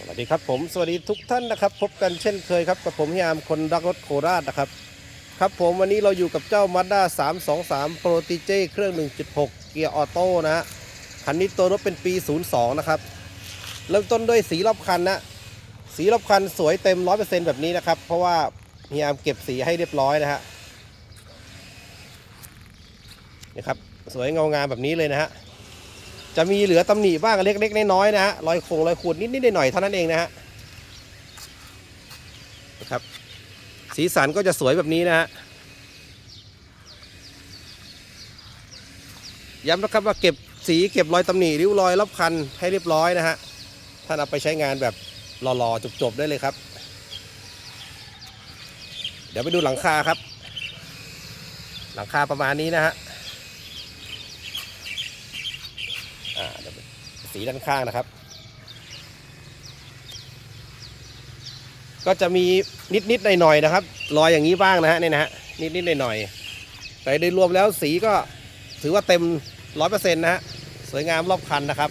สวัสดีครับผมสวัสดีทุกท่านนะครับ พบกันเช่นเคยครับกับผมฮิยามคนรักรถโคราชนะครับครับผมวันนี้เราอยู่กับเจ้า Mazda 323 Pro TJ เครื่อง 1.6 เกียร์ออโต้นะฮะคันนี้ตัวรถเป็นปี 02 นะครับ เริ่มต้นด้วยสีรอบคันนะสีรอบคันสวยเต็ม 100%แบบนี้นะครับ เพราะว่าฮิยามเก็บสีให้เรียบร้อยนะฮะนี่ครับสวยเงางามแบบนี้เลยนะฮะ จะมีเหลือตำหนิบ้างเล็กๆน้อยๆนะฮะรอยคงรอยขูดนิดๆหน่อยๆเท่านั้นเองนะฮะนะครับ สีสันก็จะสวยแบบนี้นะฮะย้ำนะครับว่าเก็บสีเก็บรอยตำหนิริ้วรอยรอบคันให้เรียบร้อยนะฮะท่านเอาไปใช้งานแบบหล่อๆจบๆได้เลยครับ เดี๋ยวไปดูหลังคาครับ หลังคาประมาณนี้นะฮะ อ่าเดี๋ยว สีด้านข้างนะครับ ก็จะมีนิดๆหน่อยๆนะครับ รอยอย่างนี้บ้างนะฮะนี่นะฮะนิดๆหน่อยๆแต่โดยรวมแล้วสีก็ถือว่าเต็มร้อยเปอร์เซ็นต์นะฮะสวยงามรอบคันนะครับ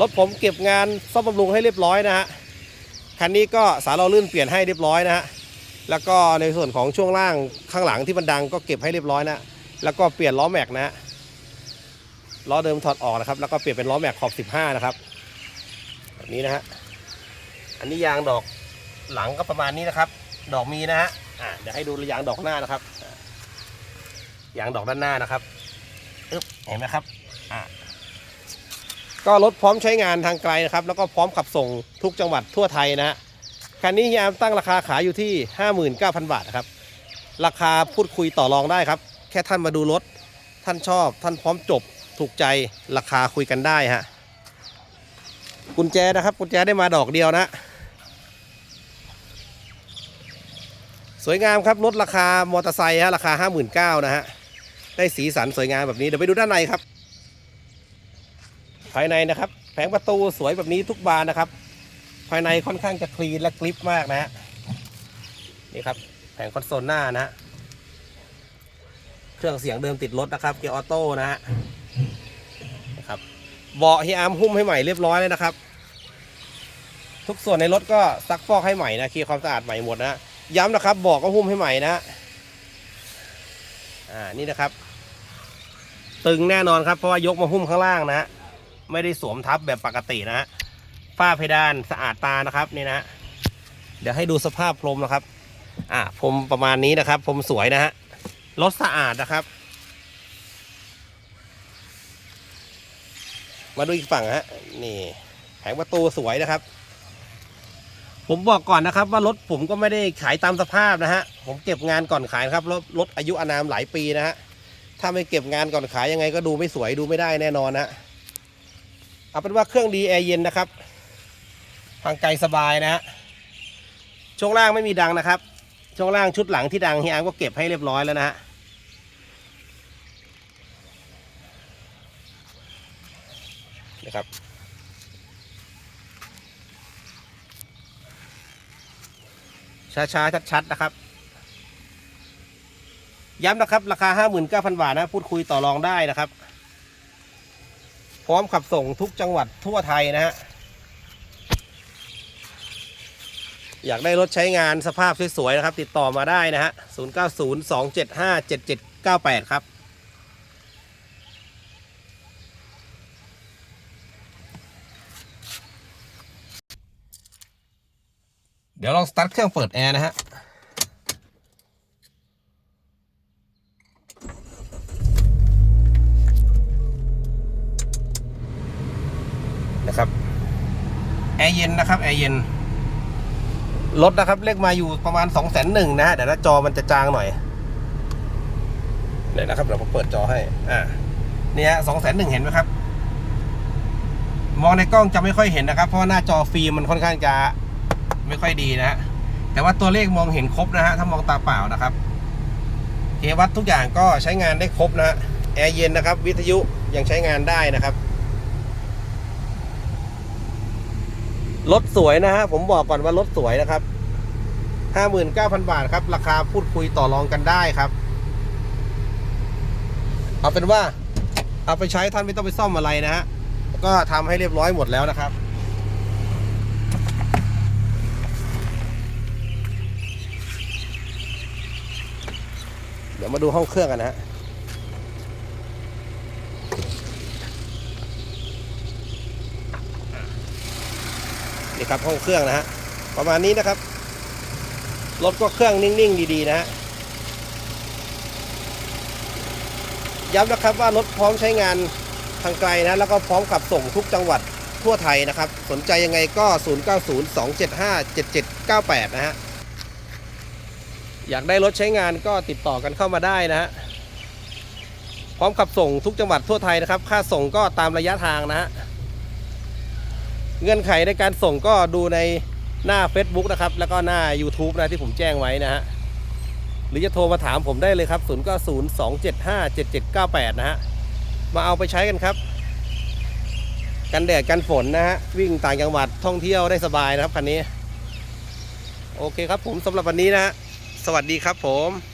รถผมเก็บงานซ่อมบำรุงให้เรียบร้อยนะฮะคันนี้ก็สารเราลื่นเปลี่ยนให้เรียบร้อยนะฮะแล้วก็ในส่วนของช่วงล่างข้างหลังที่มันดังก็เก็บให้เรียบร้อยนะ แล้วก็เปลี่ยนล้อแม็กนะฮะ ล้อเดิมถอดออกนะครับ แล้วก็เปลี่ยนเป็นล้อแม็กขอบ 15 นะครับแบบนี้นะฮะอันนี้ยางดอกหลังก็ประมาณนี้นะครับ ดอกมีนะฮะอ่าเดี๋ยวให้ดูยางดอกหน้านะครับยางดอกด้านหน้านะครับอึ๊บเห็นไหมครับอ่าก็รถพร้อมใช้งานทางไกลนะครับ แล้วก็พร้อมขับส่งทุกจังหวัดทั่วไทยนะฮะคันนี้ยามตั้งราคาขายอยู่ที่ 59,000 บาทนะครับ ราคาพูดคุยต่อรองได้ครับ แค่ท่านมาดูรถ ท่านชอบ ท่านพร้อมจบ ถูกใจราคาคุยกันได้ฮะกุญแจนะครับกุญแจได้มาดอกเดียวนะ สวยงามครับรถราคามอเตอร์ไซค์ฮะราคา 59,000นะฮะได้สีสันสวยงามแบบนี้เดี๋ยวไปดูด้านในครับ ภายในนะครับ แผงประตูสวยแบบนี้ทุกบานนะครับ ภายในค่อนข้างจะคลีนและกริปมากนะฮะนี่ครับแผงคอนโซลหน้านะฮะเครื่องเสียงเดิมติดรถนะครับเกียร์ออโต้นะฮะ นะครับเบาะที่อาร์มหุ้มให้ใหม่เรียบร้อยเลยนะครับ ทุกส่วนในรถก็ซักฟอกให้ใหม่นะคีย์ความสะอาดใหม่หมดนะย้ำนะครับเบาะก็หุ้มให้ใหม่นะอ่านี่นะครับ ตึงแน่นอนครับเพราะว่ายกมาหุ้มข้างล่างนะ ไม่ได้สวมทับแบบปกตินะฮะฝ้าเพดานสะอาดตานะครับนี่นะเดี๋ยวให้ดูสภาพพรมนะครับ อ่าพรมประมาณนี้นะครับพรมสวยนะฮะรถสะอาดนะครับ มาดูอีกฝั่งฮะนี่แผงประตูสวยนะครับ ผมบอกก่อนนะครับ ว่ารถผมก็ไม่ได้ขายตามสภาพนะฮะผมเก็บงานก่อนขายครับรถรถอายุอานามหลายปีนะฮะถ้าไม่เก็บงานก่อนขายยังไงก็ดูไม่สวยดูไม่ได้แน่นอนนะเอาเป็นว่าเครื่องดีแอร์เย็นนะครับทางไกลสบายนะฮะช่วงล่างไม่มีดังนะครับช่วงล่างชุดหลังที่ดังเฮียอาร์มก็เก็บให้เรียบร้อยแล้วนะฮะ นะครับช้าๆชัดๆนะครับ ย้ำนะครับ ราคา 59,000 บาทนะ พูดคุยต่อรองได้นะครับ พร้อมขับส่งทุกจังหวัดทั่วไทยนะฮะ อยากได้รถใช้งานสภาพสวยๆนะครับ ติดต่อมาได้นะฮะ 0902757798 ครับ ดี๋ยวลองสตาร์ทเครื่องเปิดแอร์นะฮะนะครับแอร์เย็นนะครับแอร์เย็นรถนะครับเลขมาอยู่ประมาณ2องแสนหนึ่งนะฮะเดี๋ยวหน้าจอมันจะจางหน่อยเดี๋ยวนะครับเดี๋ยวผมเปิดจอให้อ่านี่ฮะสองแสนหนึ่งเห็นไหมครับ มองในกล้องจะไม่ค่อยเห็นนะครับ เพราะหน้าจอฟิล์มมันค่อนข้างจะ ไม่ค่อยดีนะฮะแต่ว่าตัวเลขมองเห็นครบนะฮะถ้ามองตาเปล่านะครับเควัดทุกอย่างก็ใช้งานได้ครบนะฮะแอร์เย็นนะครับ วิทยุยังใช้งานได้นะครับรถสวยนะฮะผมบอกก่อนว่ารถสวยนะครับ59,000บาทครับ ราคาพูดคุยต่อรองกันได้ครับ เอาเป็นว่า เอาไปใช้ท่านไม่ต้องไปซ่อมอะไรนะฮะก็ทำให้เรียบร้อยหมดแล้วนะครับ มาดูห้องเครื่องกันนะฮะนี่ครับห้องเครื่องนะฮะประมาณนี้นะครับรถก็เครื่องนิ่งๆ ดีๆนะฮะย้ำนะครับว่ารถพร้อมใช้งานทางไกลนะแล้วก็พร้อมขับส่งทุกจังหวัดทั่วไทยนะครับ สนใจยังไงก็ 0902757798 นะฮะ อยากได้รถใช้งานก็ติดต่อกันเข้ามาได้นะฮะพร้อมขับส่งทุกจังหวัดทั่วไทยนะครับ ค่าส่งก็ตามระยะทางนะฮะเงื่อนไขในการส่งก็ดูในหน้า Facebook นะครับ แล้วก็หน้า YouTube นะที่ผมแจ้งไว้นะฮะหรือจะโทรมาถามผมได้เลยครับ 0 9 0 2 7 5 7 7 9 8 นะฮะ มาเอาไปใช้กันครับ กันแดดกันฝนนะฮะ วิ่งต่างจังหวัดท่องเที่ยวได้สบายนะครับคันนี้ โอเคครับผมสำหรับวันนี้นะฮะ สวัสดีครับผม